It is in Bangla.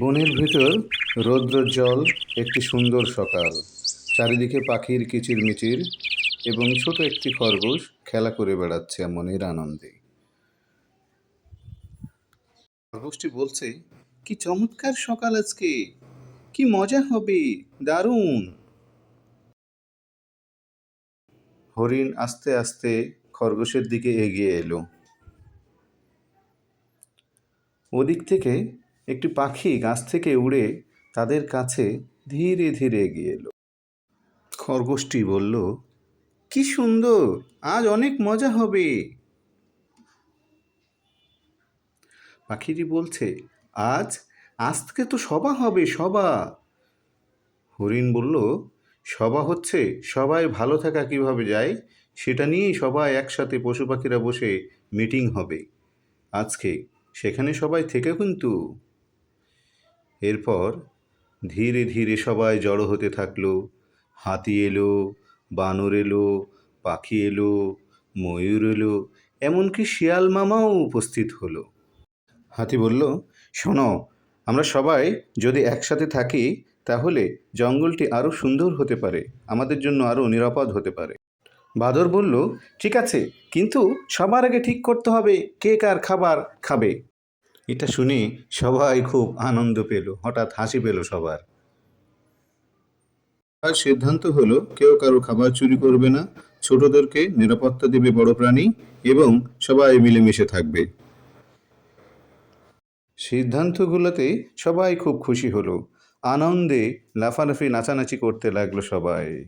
বনের ভেতর রৌদ্রোজ্জ্বল একটি সুন্দর সকাল। চারিদিকে পাখির কিচিরমিচির এবং ছোট একটি খরগোশ খেলা করে বেড়াচ্ছে মনের আনন্দে। খরগোশটি বলছে, কি চমৎকার সকাল আজকে! কি মজা হবে! দারুণ! হরিণ আস্তে আস্তে খরগোশের দিকে এগিয়ে এলো। ওদিক থেকে একটি পাখি গাছ থেকে উড়ে তাদের কাছে ধীরে ধীরে এগিয়ে এলো। খরগোশটি বলল, কি সুন্দর, আজ অনেক মজা হবে। পাখিটি বলছে, আজ, আজকে তো সভা হবে, সভা। হরিণ বলল, সভা হচ্ছে, সবাই ভালো থাকা কীভাবে যায়, সেটা নিয়েই সবাই একসাথে পশু পাখিরা বসে মিটিং হবে। আজকে সেখানে সবাই থেকে কিন্তু। এরপর ধীরে ধীরে সবাই জড়ো হতে থাকল। হাতি এলো, বানর এলো, পাখি এলো, ময়ূর এলো, এমনকি শিয়াল মামাও উপস্থিত হলো। হাতি বলল, শোনো, আমরা সবাই যদি একসাথে থাকি, তাহলে জঙ্গলটি আরও সুন্দর হতে পারে, আমাদের জন্য আরও নিরাপদ হতে পারে। বাদর বলল, ঠিক আছে, কিন্তু সবার আগে ঠিক করতে হবে কে কার খাবার খাবে। এটা শুনে সবাই খুব আনন্দ পেল, হঠাৎ হাসি পেল সবার। আর সিদ্ধান্ত হলো, কেউ কারও খাবার চুরি করবে না, ছোটদেরকে নিরাপত্তা দেবে বড় প্রাণী এবং সবাই মিলেমিশে থাকবে। সিদ্ধান্তগুলোতে সবাই খুব খুশি হলো। আনন্দে লাফালাফি, নাচানাচি করতে লাগল সবাই।